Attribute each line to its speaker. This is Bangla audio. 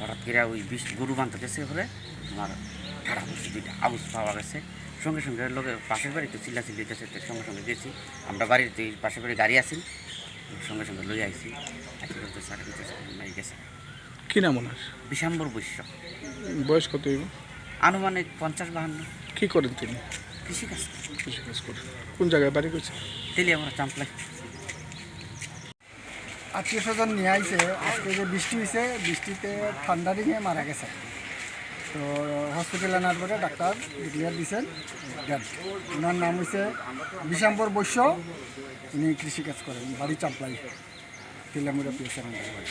Speaker 1: হঠাৎ করে ওই বৃষ্টি গরু বাঁধতে গেছে করে আমার ঠাড়া বসে দুইটা আউস পাওয়া গেছে। সঙ্গে সঙ্গে লোকের পাশের বাড়িতে চিল্লা চিল্লি গেছে তো সঙ্গে সঙ্গে গেছি। আমরা বাড়িতে পাশের বাড়ি গাড়ি আছি সঙ্গে সঙ্গে লই আইছি। আজকে বলতে স্যার গেছে।
Speaker 2: কি নাম ওনার?
Speaker 1: বিশাম্বর বৈশ্য।
Speaker 2: বয়স কত হইব?
Speaker 1: আনুমানিক পঞ্চাশ বাহান্ন।
Speaker 2: কি করেন তিনি?
Speaker 1: কৃষিকাজ
Speaker 2: কৃষিকাজ করেন। কোন জায়গায় বাড়ি করছে
Speaker 1: তেলি আমরা চাম্পলাই।
Speaker 3: আত্মীয় স্বজন নিয়ে আইছে। আজকে যে বৃষ্টি হয়েছে বৃষ্টিতে ঠান্ডা দিনে মারা গেছে। তো হসপিটালে আনার পরে ডাক্তার ডিক্লিয়ার দিয়েছেন ডেড ওনার নাম হয়েছে বিশাম্বর বৈশ্য। উনি কৃষিকাজ করেন, বাড়ি চাপলাই তিলামুড়া আমাদের বাড়ি